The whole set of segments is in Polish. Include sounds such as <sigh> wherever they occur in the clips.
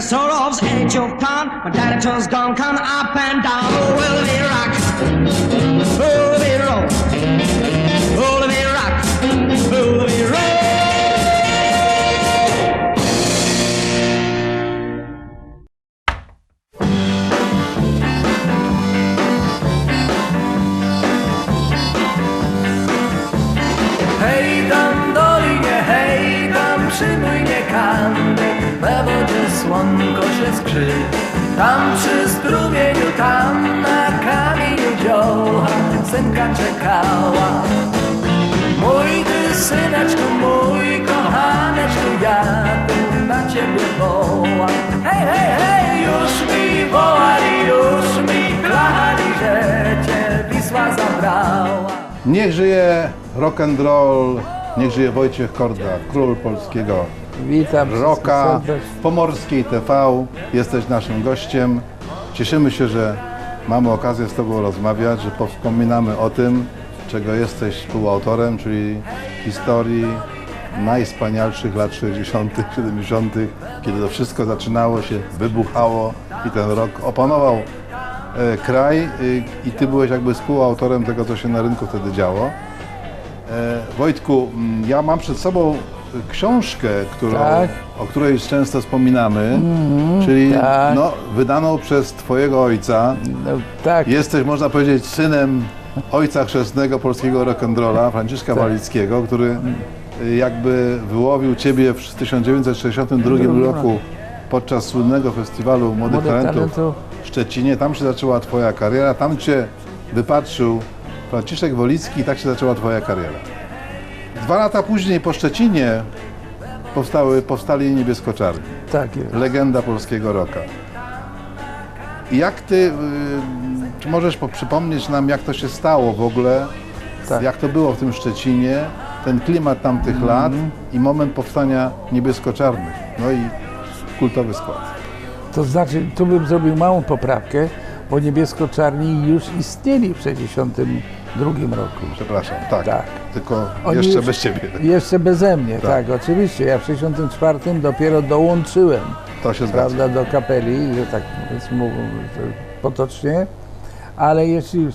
Dinosaur age of con. My daddy has gone, come up and down. Well, here I come. Synka czekała Mój ty syneczku, mój kochaneczku Ja tu na ciebie wołam Hej, hej, hej, już mi wołali, już mi klali Że cię Wisła zabrała Niech żyje rock and roll, niech żyje Wojciech Korda, król polskiego Witam wszystkich rocka, serdecznie. Pomorskiej TV. Jesteś naszym gościem. Cieszymy się, że mamy okazję z Tobą rozmawiać, że powspominamy o tym, czego jesteś współautorem, czyli historii najwspanialszych lat 60., 70., kiedy to wszystko zaczynało się, wybuchało i ten rok opanował e, kraj y, i Ty byłeś jakby współautorem tego, co się na rynku wtedy działo. E, Wojtku, ja mam przed sobą książkę, którą, Tak. o której często wspominamy, czyli tak. no, wydaną przez Twojego ojca. No, tak, Jesteś, można powiedzieć, synem ojca chrzestnego polskiego rock'n'rolla, Franciszka Tak. Walickiego, który y, jakby wyłowił Ciebie w 1962 Drugim roku podczas słynnego festiwalu Młodych Młodych Talentów Talentów. w Szczecinie. Tam się zaczęła Twoja kariera, tam Cię wypatrzył Franciszek Wolicki i tak się zaczęła Twoja kariera. Dwa lata później po Szczecinie powstały, powstali Niebiesko-Czarni, tak jest. legenda polskiego rocka. Jak Ty, y, czy możesz po- przypomnieć nam, jak to się stało w ogóle, Tak. jak to było w tym Szczecinie, ten klimat tamtych lat i moment powstania Niebiesko-Czarnych, no i kultowy skład. To znaczy, tu bym zrobił małą poprawkę, bo niebiesko-czarni już istnieli w 1962 roku. Przepraszam, tak. Tak. Tylko Oni jeszcze już- bez ciebie. Jeszcze beze mnie, Tak. tak, oczywiście. Ja w 1964 dopiero dołączyłem, To się zgadza. prawda, do kapeli, że tak mówię potocznie. Ale jeśli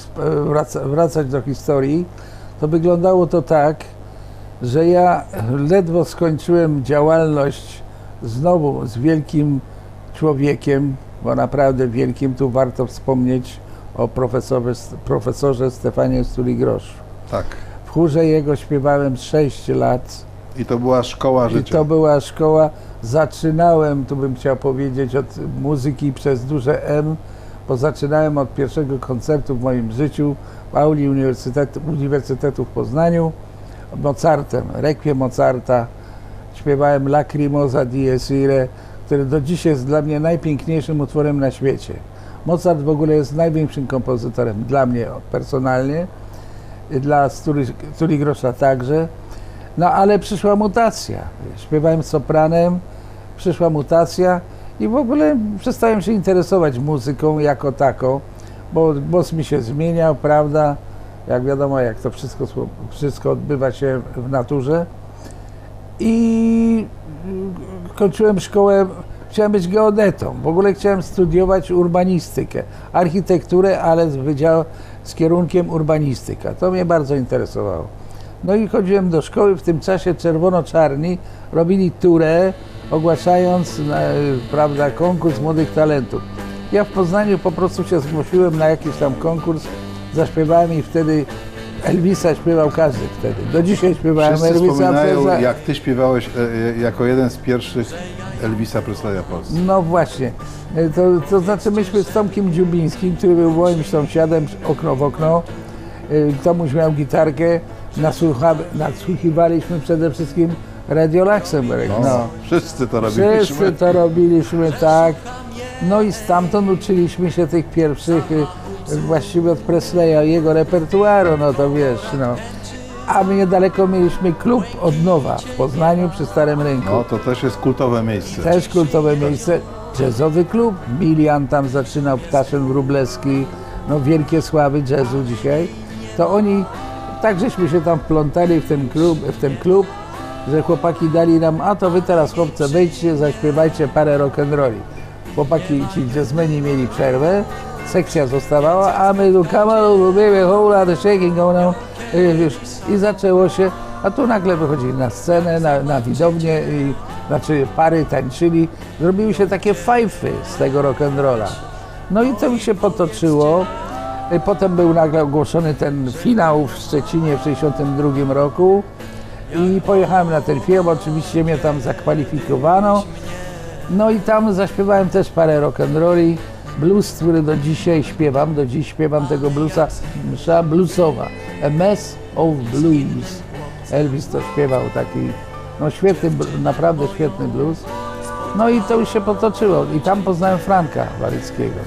wraca, wracać do historii, to wyglądało to tak, że ja ledwo skończyłem działalność znowu z wielkim człowiekiem, bo naprawdę wielkim, tu warto wspomnieć o profesorze, profesorze Stefanie Stuli-Grosz. Tak. W chórze jego śpiewałem 6 lat I to była szkoła i życia. to była szkoła. Zaczynałem, tu bym chciał powiedzieć, od muzyki przez duże M, bo zaczynałem od pierwszego koncertu w moim życiu w auli Uniwersytetu, Uniwersytetu w Poznaniu Mozartem, Requiem Mozarta. Śpiewałem Lacrimosa Dies Irae, który do dzisiaj jest dla mnie najpiękniejszym utworem na świecie. Mozart w ogóle jest największym kompozytorem dla mnie personalnie, dla Stuli, Grosza także. No ale przyszła mutacja. Śpiewałem sopranem, przyszła mutacja i w ogóle przestałem się interesować muzyką jako taką, bo głos mi się zmieniał, prawda? Jak wiadomo, jak to wszystko, wszystko odbywa się w naturze. I kończyłem szkołę, chciałem być geodetą. W ogóle chciałem studiować urbanistykę, architekturę, ale z, wydział, z kierunkiem urbanistyka. To mnie bardzo interesowało. No i chodziłem do szkoły, w tym czasie czerwono-czarni robili turę, ogłaszając na, prawda, konkurs młodych talentów. Ja w Poznaniu po prostu się zgłosiłem na jakiś tam konkurs, zaśpiewałem i wtedy Elvisa śpiewał każdy wtedy. Do dzisiaj śpiewałem Wszyscy Elvisa wspominają, Presley. jak Ty śpiewałeś e, e, jako jeden z pierwszych Elvisa Presleya w Polsce. No właśnie. E, To, to znaczy myśmy z Tomkiem Dziubińskim, który był moim sąsiadem okno w okno. e, Tomuś miał gitarkę, nasłucha, nasłuchiwaliśmy przede wszystkim Radio Luxemburg. No, No. Wszyscy to robiliśmy. Wszyscy to robiliśmy tak. No i stamtąd uczyliśmy się tych pierwszych, y, właściwie od Presleya, jego repertuaru, no to wiesz, no. A my niedaleko mieliśmy klub od nowa w Poznaniu przy Starym Rynku. No to też jest kultowe miejsce. Też kultowe miejsce. Jazzowy klub. Milian tam zaczynał, Ptaszyn Wróblewski, no wielkie sławy jazzu dzisiaj. To oni, tak żeśmy się tam wplątali w ten klub, w ten klub że chłopaki dali nam, a to wy teraz chłopcy wejdźcie, zaśpiewajcie parę rock'n'rolli. Chłopaki, ci jazzmeni mieli przerwę, sekcja zostawała, a my come on, baby, whole lot of shaking on. Wiesz, I zaczęło się, a tu nagle wychodzili na scenę, na, na widownię, i, znaczy pary tańczyli, zrobiły się takie fajfy z tego rock'n'rolla. No i to mi się potoczyło. Y, Potem był nagle ogłoszony ten finał w Szczecinie w 1962 roku i pojechałem na ten film. Oczywiście mnie tam zakwalifikowano. No i tam zaśpiewałem też parę rock'n'rolli. Blues, który do dzisiaj śpiewam, do dziś śpiewam tego bluesa, msza bluesowa. A Mess of Blues. Elvis to śpiewał taki, no świetny, naprawdę świetny blues. No i to już się potoczyło. I tam poznałem Franka Walickiego.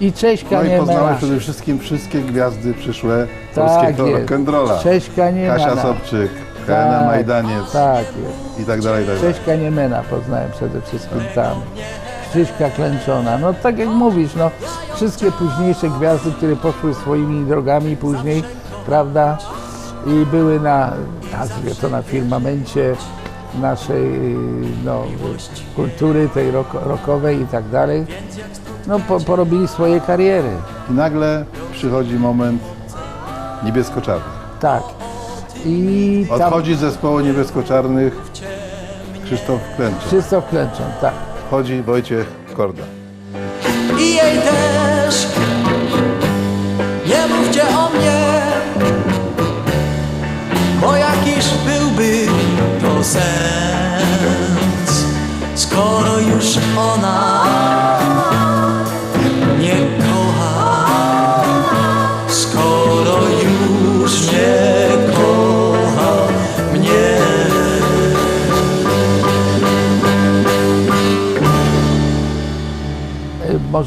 I Cześćka No i nie poznałeś przede wszystkim wszystkie gwiazdy przyszłe Tak polskiego jest. rock'n'rolla. Cześćka nie Kasia Sobczyk, Helena Majdaniec Tak jest. i tak dalej, i tak dalej. Cześćka Niemena poznałem przede wszystkim tam. Krzyśka Klęczona. No tak jak mówisz, no wszystkie późniejsze gwiazdy, które poszły swoimi drogami później, prawda, i były na, nazwie to na firmamencie naszej no, kultury, tej rock, rockowej i tak dalej, no po, porobili swoje kariery. I nagle przychodzi moment niebiesko-czarny. Tak. I tam Odchodzi z zespołu niebiesko-czarnych Krzysztof Klęczek. Krzysztof Klęczon, tak. Wchodzi Wojciech Korda. I jej też Nie mówcie o mnie Bo jakiż byłby to sens Skoro już ona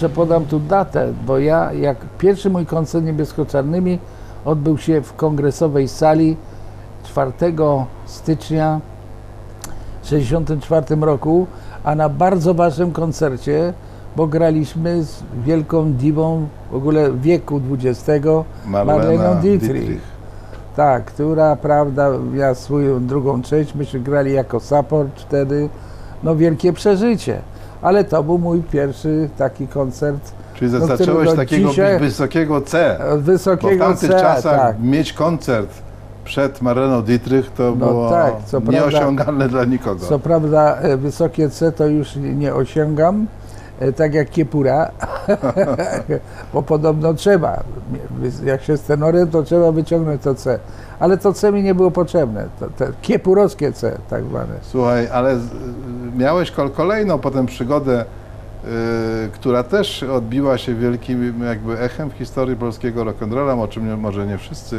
Może podam tu datę, bo ja, jak pierwszy mój koncert niebiesko-czarnymi odbył się w kongresowej sali 4 stycznia w 1964 roku, a na bardzo ważnym koncercie, bo graliśmy z wielką diwą w ogóle wieku XX, Marleną Dietrich. Tak, która, prawda, miała swoją drugą część, myśmy grali jako support wtedy, no wielkie przeżycie. Ale to był mój pierwszy taki koncert. Czyli no, zacząłeś takiego dzisiaj- wysokiego C. Od Bo w wysokiego tamtych C, czasach tak. mieć koncert przed Marleną Dietrich to No było tak, co prawda- nieosiągalne dla nikogo. Co prawda e, wysokie C to już nie- osiągam, tak jak kiepura, <laughs> bo podobno trzeba. Jak się z tenorem, to trzeba wyciągnąć to C. Ale to C mi nie było potrzebne, to, to kiepurowskie C tak zwane. Słuchaj, ale miałeś kol- kolejną potem przygodę, y, która też odbiła się wielkim jakby echem w historii polskiego rock'n'rolla, o czym nie, może nie wszyscy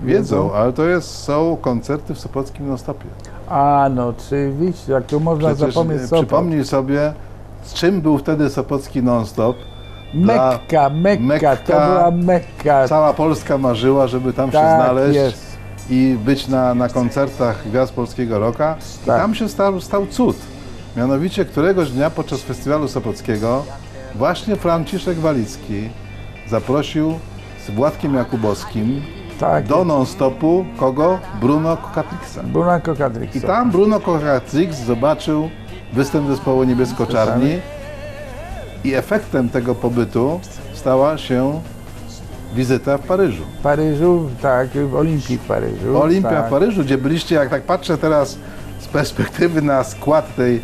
wiedzą, Wiedzą. ale to jest, są koncerty w Sopockim non-stopie. A no oczywiście, jak tu można Przecież zapomnieć y, Sopot. przypomnij sobie, z czym był wtedy Sopocki non-stop. Mekka, Mekka, Mekka. to była Mekka. Cała Polska marzyła, żeby tam się Tak znaleźć jest. i być na, na koncertach Gwiazd Polskiego Rocka. I Tak. tam się stał, stał cud. Mianowicie któregoś dnia podczas festiwalu Sopockiego właśnie Franciszek Walicki zaprosił z Władkiem Jakubowskim Tak, do non-stopu kogo? Bruno Kokatrixa. Bruna Kokadrix. I tam Bruno Kokatrix zobaczył występ zespołu Niebiesko-Czarni i efektem tego pobytu stała się wizyta w Paryżu. W Paryżu, tak, w Olimpii w Paryżu. Olimpia tak. w Paryżu, gdzie byliście, jak tak patrzę teraz z perspektywy na skład tej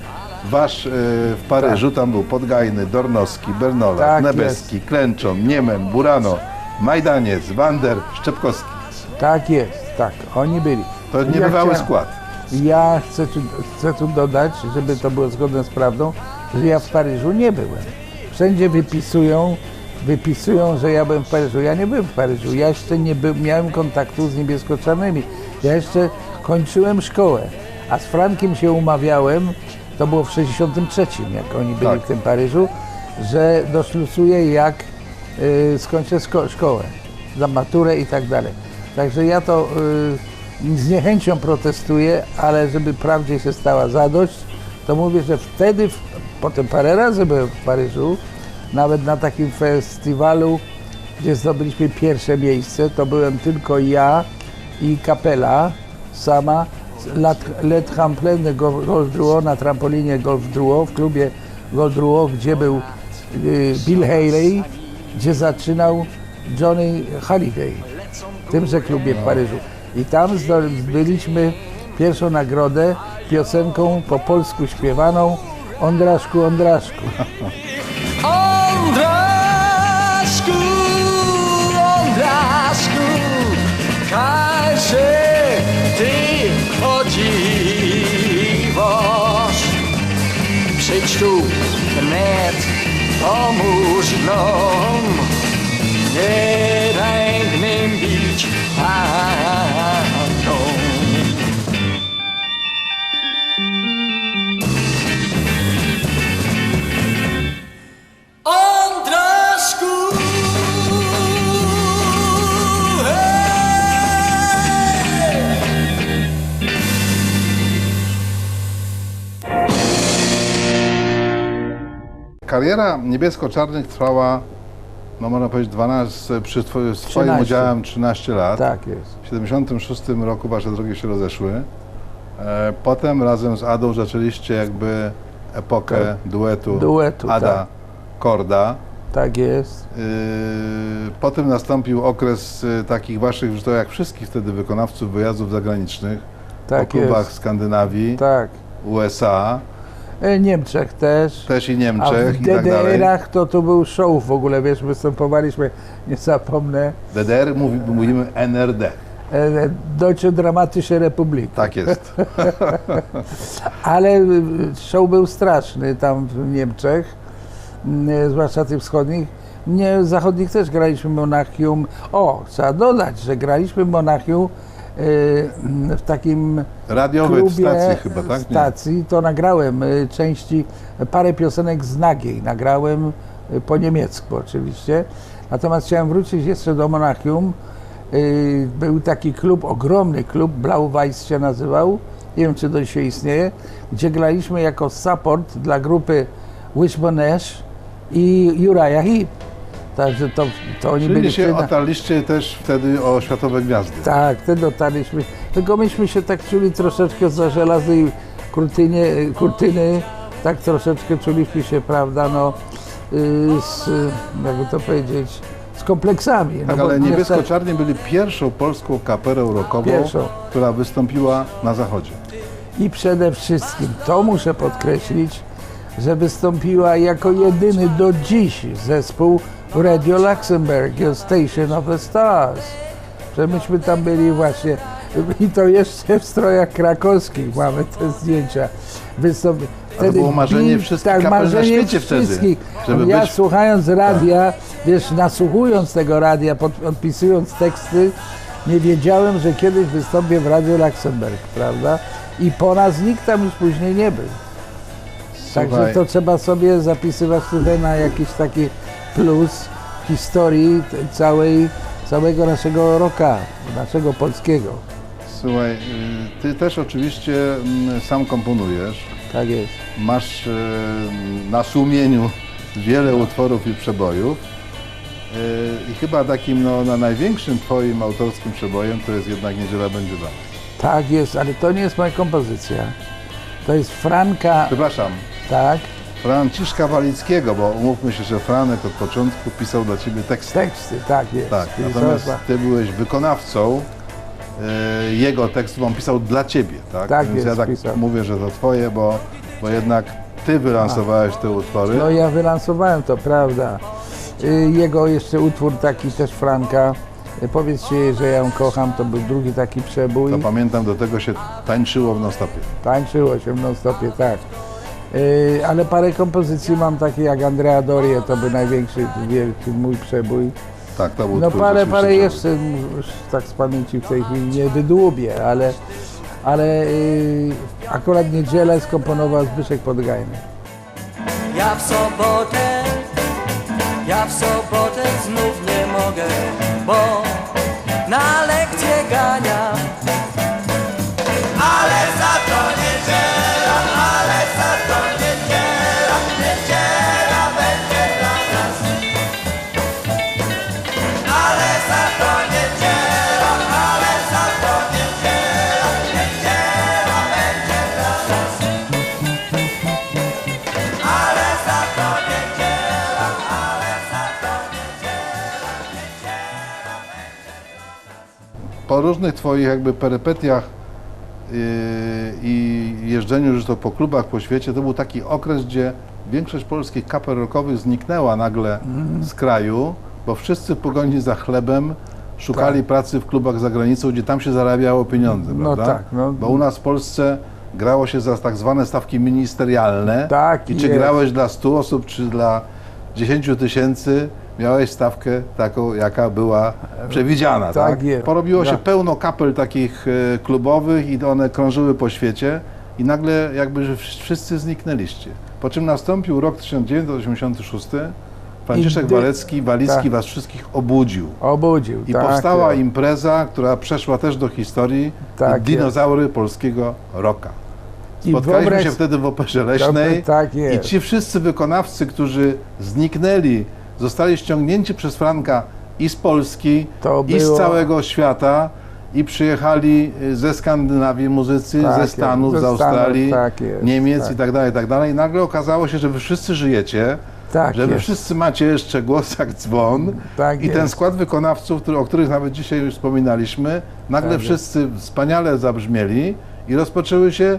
wasz e, w Paryżu, tam był Podgajny, Dornowski, Bernolak, Tak Nebeski, Klęczon, Niemen, Burano, Majdaniec, Wander, Szczepkowski. Tak jest, tak, oni byli. To niebywały chciałem- skład. Ja chcę tu, chcę tu dodać, żeby to było zgodne z prawdą, że ja w Paryżu nie byłem. Wszędzie wypisują, wypisują, że ja byłem w Paryżu. Ja nie byłem w Paryżu. Ja jeszcze nie by, miałem kontaktu z niebiesko-czarnymi. Ja jeszcze kończyłem szkołę. A z Frankiem się umawiałem, to było w 63, jak oni byli Tak. w tym Paryżu, że doszlusuję jak y, skończę szko- szkołę, za maturę i tak dalej. Także ja to y, z niechęcią protestuję, ale żeby prawdzie się stała zadość, to mówię, że wtedy, potem parę razy byłem w Paryżu, nawet na takim festiwalu, gdzie zdobyliśmy pierwsze miejsce, to byłem tylko ja i kapela sama lat, let Hample de Gol- Golf Drouot na trampolinie Golf Drouot, w klubie Golf Drouot, gdzie był y, Bill Haley, gdzie zaczynał Johnny Halliday w tymże klubie w Paryżu. I tam zdobyliśmy pierwszą nagrodę piosenką po polsku śpiewaną Ondraszku, Ondraszku. Ondraszku, Ondraszku, się ty podziwasz. Przyjdź tu, net, pomóż nam, Kariera niebiesko-czarnych trwała, no można powiedzieć, 12, przy twoim, z Twoim 13. udziałem 13 lat. Tak jest. W 76 roku Wasze drogi się rozeszły. E, Potem razem z Adą zaczęliście jakby epokę duetu, Tak. Duetu, Ada tak. Korda. Tak jest. Yy, Potem nastąpił okres y, takich waszych, że to jak wszystkich wtedy wykonawców wyjazdów zagranicznych po Tak klubach jest. Skandynawii, Tak. USA, E, Niemczech też. też i A w Niemczech tak. DDR-ach to to był show w ogóle, wiesz, występowaliśmy, nie zapomnę, DDR mówi, mówimy NRD. e, Deutsche Dramatische Republik. Tak jest. <laughs> Ale y, show był straszny tam w Niemczech, zwłaszcza tych wschodnich. Nie, zachodnich też graliśmy Monachium. O, trzeba dodać, że graliśmy Monachium w takim Radiowy klubie stacji chyba, tak? Nie. stacji, to nagrałem y, części, parę piosenek z Nagiej, nagrałem y, po niemiecku oczywiście. Natomiast chciałem wrócić jeszcze do Monachium. Y, Był taki klub, ogromny klub, Blau-Weiß się nazywał, nie wiem czy do dzisiaj istnieje, gdzie graliśmy jako support dla grupy Wishbone Ash i Uriah Heep. Także to, to oni Czyli byli się wtedy otarliście też wtedy o światowe gwiazdy. tak, wtedy dotarliśmy. Tylko myśmy się tak czuli troszeczkę za żelaznej kurtynie, kurtyny, tak troszeczkę czuliśmy się, prawda, no, yy, z, jakby to powiedzieć, z kompleksami. Tak, no, ale niebiesko-czarni byli pierwszą polską kaperą rockową, Pierwszą. która wystąpiła na zachodzie. I przede wszystkim, to muszę podkreślić, że wystąpiła jako jedyny do dziś zespół w Radio Luxembourg, Your Station of the Stars. Że myśmy tam byli właśnie, i to jeszcze w strojach krakowskich mamy te zdjęcia. Wystąp... to było marzenie wszystkich tak, na marzenie wtedy, wszystkich. żeby ja być- słuchając radia, wiesz, nasłuchując tego radia, pod, podpisując teksty, nie wiedziałem, że kiedyś wystąpię w Radio Luxemburg, prawda? I po nas nikt tam już później nie był. Także Słuchaj. to trzeba sobie zapisywać tutaj na jakiś taki plus historii całej, całego naszego roka, naszego polskiego. Słuchaj, y, ty też oczywiście mm, sam komponujesz. Tak jest. Masz y, na sumieniu wiele utworów i przebojów. Y, I chyba takim no, na największym twoim autorskim przebojem to jest jednak Niedziela będzie dla. Tak jest, ale to nie jest moja kompozycja. To jest Franka, Przepraszam, tak, Franciszka Walickiego, bo umówmy się, że Franek od początku pisał dla ciebie teksty. teksty, tak jest. Tak, natomiast ty byłeś wykonawcą y, jego tekstów, on pisał dla ciebie, tak? Tak Więc jest, ja tak pisał. mówię, że to twoje, bo, bo jednak ty wylansowałeś te utwory. No ja wylansowałem to, prawda. Y, Jego jeszcze utwór taki też Franka. Y, Powiedzcie że ja ją kocham, to był drugi taki przebój. To pamiętam, do tego się tańczyło w non-stopie. Tańczyło się w non-stopie, tak. Y, Ale parę kompozycji mam takie jak Andrea Dorie, to był największy, wielki mój przebój. Tak, to był No parę, parę jeszcze, już tak z pamięci w tej chwili nie wydłubię, ale, ale y, akurat niedzielę skomponował Zbyszek Podgajny. Ja w sobotę, ja w sobotę znów nie mogę, bo na lekcję ganiam. Po różnych twoich jakby perypetiach yy, i jeżdżeniu już to po klubach po świecie, to był taki okres, gdzie większość polskich kapel rockowych zniknęła nagle z kraju, bo wszyscy w pogoni za chlebem szukali pracy w klubach za granicą, gdzie tam się zarabiało pieniądze, No prawda? tak, no. Bo u nas w Polsce grało się za tak zwane stawki ministerialne Tak i czy jest. grałeś dla 100 osób, czy dla 10 tysięcy, miałeś stawkę taką, jaka była przewidziana. Tak Tak, jest. Porobiło się Tak. pełno kapel takich e, klubowych i one krążyły po świecie i nagle jakby wszyscy zniknęliście. Po czym nastąpił rok 1986, Franciszek Walecki, Walicki tak. was wszystkich obudził. Obudził, I tak. powstała jest. impreza, która przeszła też do historii, Tak dinozaury polskiego rocka. I Spotkaliśmy wyobraź- się wtedy w Operze Leśnej tak i jest. ci wszyscy wykonawcy, którzy zniknęli, zostali ściągnięci przez Franka i z Polski, To i z było- całego świata i przyjechali y, ze Skandynawii muzycy, Tak ze jest, Stanów, ze z Stanów, Australii, tak jest, Niemiec tak. i tak dalej, i tak dalej. I nagle okazało się, że wy wszyscy żyjecie, Tak że wy jest. wszyscy macie jeszcze głos jak dzwon Tak i ten jest. skład wykonawców, który, o których nawet dzisiaj już wspominaliśmy, nagle Tak jest. wszyscy wspaniale zabrzmieli i rozpoczęły się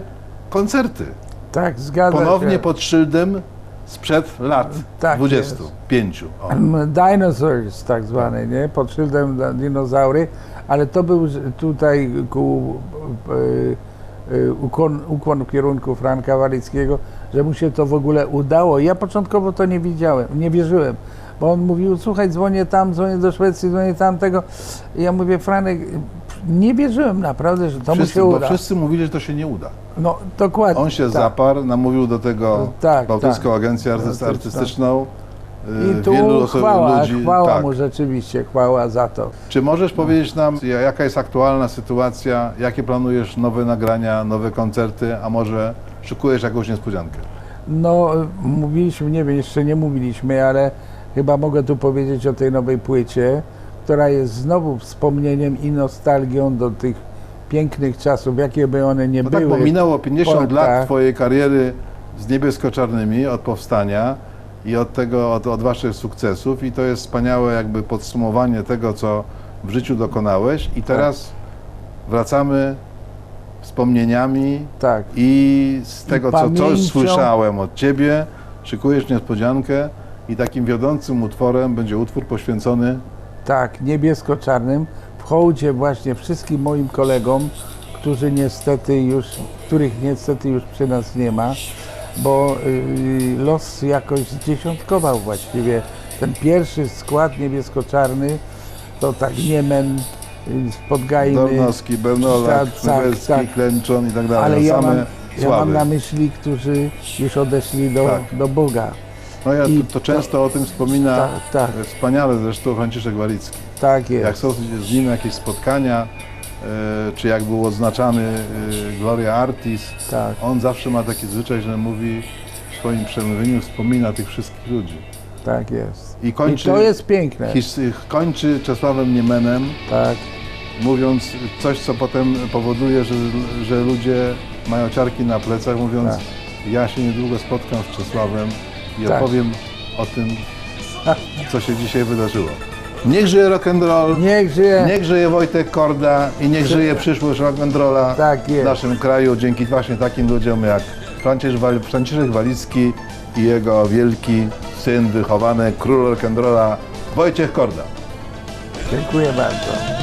koncerty. Tak, zgadza Ponownie się. pod szyldem sprzed lat Tak 25. O. Dinosaurs tak zwane, nie? Pod szyldem dinozaury, ale to był tutaj ku, e, ukłon, ukłon w kierunku Franka Walickiego, że mu się to w ogóle udało. Ja początkowo to nie widziałem, nie wierzyłem, bo on mówił, słuchaj, dzwonię tam, dzwonię do Szwecji, dzwonię tamtego. I ja mówię, Franek, nie wierzyłem naprawdę, że to Wszyscy, mu się bo uda. wszyscy mówili, że to się nie uda. No, dokładnie. On się tak. zaparł, namówił do tego Tak, Bałtycką tak. Agencję Artyst- Artystyczną. Artystyczną. I Y, tu Wielu chwała, ludzi. chwała tak. mu rzeczywiście, chwała za to. Czy możesz powiedzieć nam, ja- jaka jest aktualna sytuacja, jakie planujesz nowe nagrania, nowe koncerty, a może szykujesz jakąś niespodziankę? No, mówiliśmy, nie wiem, jeszcze nie mówiliśmy, ale chyba mogę tu powiedzieć o tej nowej płycie, która jest znowu wspomnieniem i nostalgią do tych pięknych czasów, jakie by one nie No tak, były. bo minęło 50 Po- lat tak. Twojej kariery z niebiesko-czarnymi od powstania i od tego, od, od Waszych sukcesów i to jest wspaniałe jakby podsumowanie tego, co w życiu dokonałeś i teraz wracamy wspomnieniami Tak, i z tego, co, co pamięcią. słyszałem od Ciebie, szykujesz niespodziankę i takim wiodącym utworem będzie utwór poświęcony tak, niebiesko-czarnym, w hołdzie właśnie wszystkim moim kolegom, którzy niestety już, których niestety już przy nas nie ma, bo y, los jakoś zdziesiątkował właściwie. Ten pierwszy skład niebiesko-czarny to tak Niemen, y, Podgajny, Dornowski, Bernolak, Tak, tak, Nowelski, tak. Klęczon i tak dalej. ale ja same mam, ja mam na myśli, którzy już odeszli do, Tak. do Boga. No ja i to, to często o tym wspomina Tak, tak. wspaniale zresztą Franciszek Walicki. Tak jest. Jak są z nim jakieś spotkania, e, czy jak był odznaczany e, Gloria Artis, Tak. on zawsze ma taki zwyczaj, że mówi w swoim przemówieniu, wspomina tych wszystkich ludzi. Tak jest. I kończy, I to jest piękne. his, kończy Czesławem Niemenem, Tak, mówiąc coś, co potem powoduje, że, że ludzie mają ciarki na plecach, mówiąc Tak. ja się niedługo spotkam z Czesławem i Tak. opowiem o tym, co się dzisiaj wydarzyło. Niech żyje rock'n'roll, niech żyje. niech żyje Wojtek Korda i niech żyje przyszłość rock'n'rolla Tak w naszym kraju dzięki właśnie takim ludziom jak Franciszek, Wal- Franciszek Walicki i jego wielki syn wychowany, król rock'n'rolla Wojciech Korda. Dziękuję bardzo.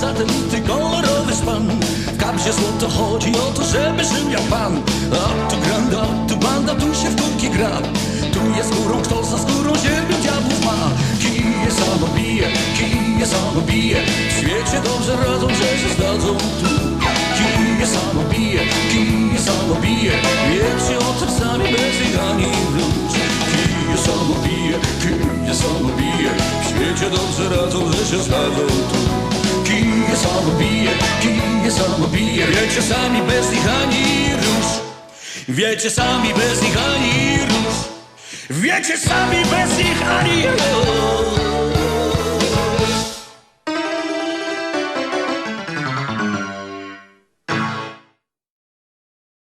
Satelity, kolorowy szpan W kapsie złoto chodzi o to, żeby żył jak pan A granda, banda, tu się w górki gra. Tu jest górą, kto za skórą ziemię diabłów ma. Kije samo bije, kije samo bije W świecie dobrze radzą, że się zdadzą tu. Kije samo bije, kije samo bije Wiecie o tym sami bez ich ani wróć. Kije samo bije, kije samo bije W świecie dobrze radzą, że się zdadzą tu. Kije samo bije, kije samo bije Wiecie sami bez nich ani rusz Wiecie sami bez nich ani rusz. Wiecie sami bez nich ani rusz